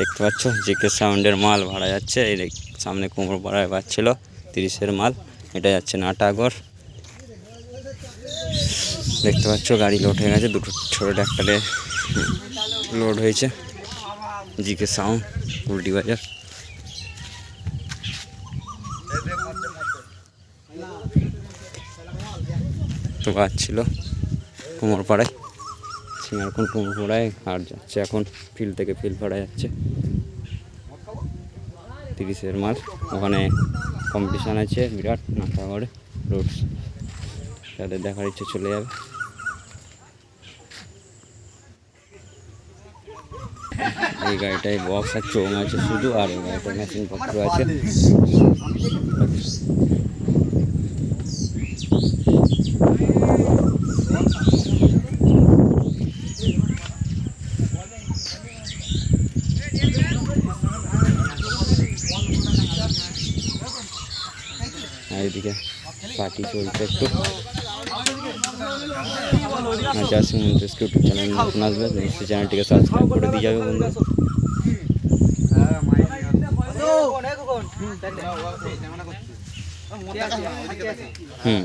দেখতে পাচ্ছ? জেকে সাউন্ডের মাল ভাড়া যাচ্ছে। এই সামনে কোমর পাড়ায় পাচ্ছিল, তিরিশের মাল। এটা যাচ্ছে নাটাগর। দেখতে পাচ্ছ, গাড়ি লোড হয়ে গেছে। দুটো ছোটো ট্র্যাক্টরে লোড হয়েছে। জিকে সাউন্ড উল্টি বাজার। তো ছিল কোমর পাড়ায়। সিঙ্গারকুন পাড়ায় আর যাচ্ছে, এখন ফিল্ড থেকে ফিল্ড পাড়া যাচ্ছে। তিরিশের মাল ওখানে কম্পিটিশান আছে, বিরাট নাটাগড়ে রোডস তাদের দেখার ইচ্ছে চলে যাবে। এই গাড়িটায় বক্স আর চোঙ আছে, শুধু আর এই গাড়িটায় মেশিন পত্র আছে। আর এদিকে পার্টি চলছে একটু আর জাসিম মন্ত্রিসকে ইউটিউব চ্যানেল নতুন আসবে নিশ্চয়ই চ্যানেলটিকে সাবস্ক্রাইব করে দিয়ে যাবে বন্ধু হুম